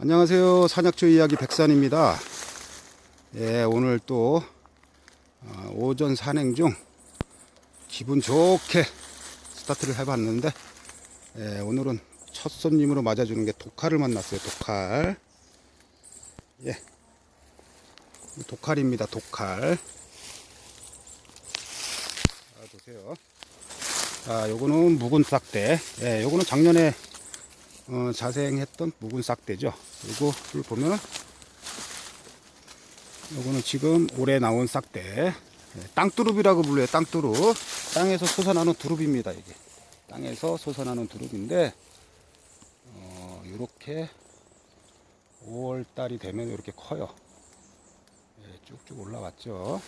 안녕하세요. 산약초 이야기 백산입니다. 예, 오늘 또 어, 오전 산행 중 기분 좋게 스타트를 해봤는데 예, 오늘은 첫 손님으로 맞아주는 게 독칼을 만났어요. 독칼. 예, 독칼입니다. 독칼. 자, 보세요. 자, 요거는 묵은 싹대. 예, 요거는 작년에 어, 자생했던 묵은 싹대죠. 요거를 보면 요거는 지금 올해 나온 싹대. 예, 땅두릅이라고 불러요. 땅두릅. 땅에서 솟아나는 두릅입니다. 이게 땅에서 솟아나는 두릅인데 어, 요렇게 5월 달이 되면 이렇게 커요. 예, 쭉쭉 올라왔죠.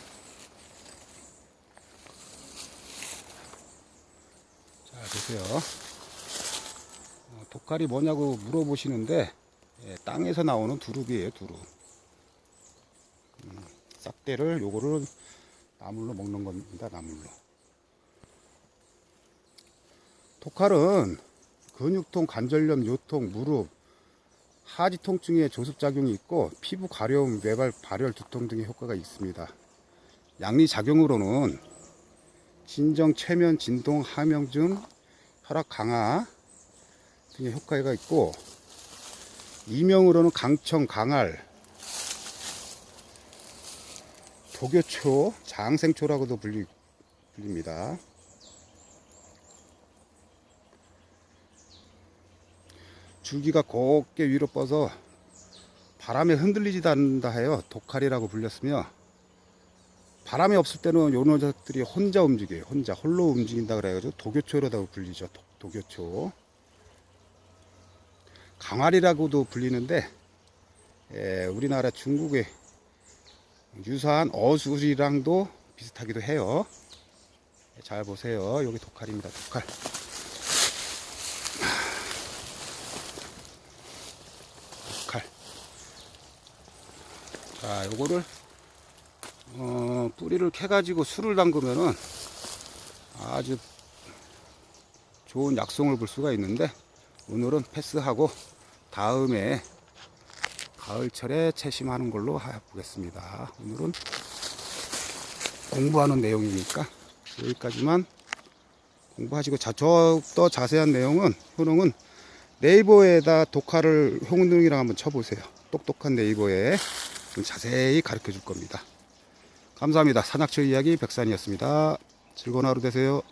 자 보세요. 어, 독칼이 뭐냐고 물어보시는데 예, 땅에서 나오는 두릅이에요 두릅 음, 싹대를 요거를 나물로 먹는 겁니다 나물로 독칼은 근육통, 관절염, 요통, 무릎, 하지 통증에 조습작용이 있고 피부 가려움, 뇌발, 발열, 두통 등의 효과가 있습니다. 양리 작용으로는 진정, 최면, 진동, 함영증, 혈압 강화 효과가 있고 이명으로는 강청, 강알, 독요초, 장생초라고도 불리, 불립니다. 줄기가 곱게 위로 뻗어 바람에 흔들리지도 않는다 해요. 독칼이라고 불렸으며 바람이 없을 때는 요 녀석들이 혼자 움직여요. 혼자 홀로 움직인다 그래가지고 독요초라고 불리죠. 독, 독요초. 강활이라고도 불리는데 에, 우리나라 중국의 유사한 어술이랑도 비슷하기도 해요. 잘 보세요. 여기 독칼입니다. 독칼. 독칼. 자, 요거를 어, 뿌리를 캐가지고 술을 담그면은 아주 좋은 약송을 볼 수가 있는데 오늘은 패스하고 다음에 가을철에 채심하는 걸로 해보겠습니다. 오늘은 공부하는 내용이니까 여기까지만 공부하시고 자, 저 더 자세한 내용은 효능은 네이버에다 독화를 효능이랑 한번 쳐보세요. 똑똑한 네이버에 좀 자세히 가르쳐 줄 겁니다. 감사합니다. 산악초 이야기 백산이었습니다. 즐거운 하루 되세요.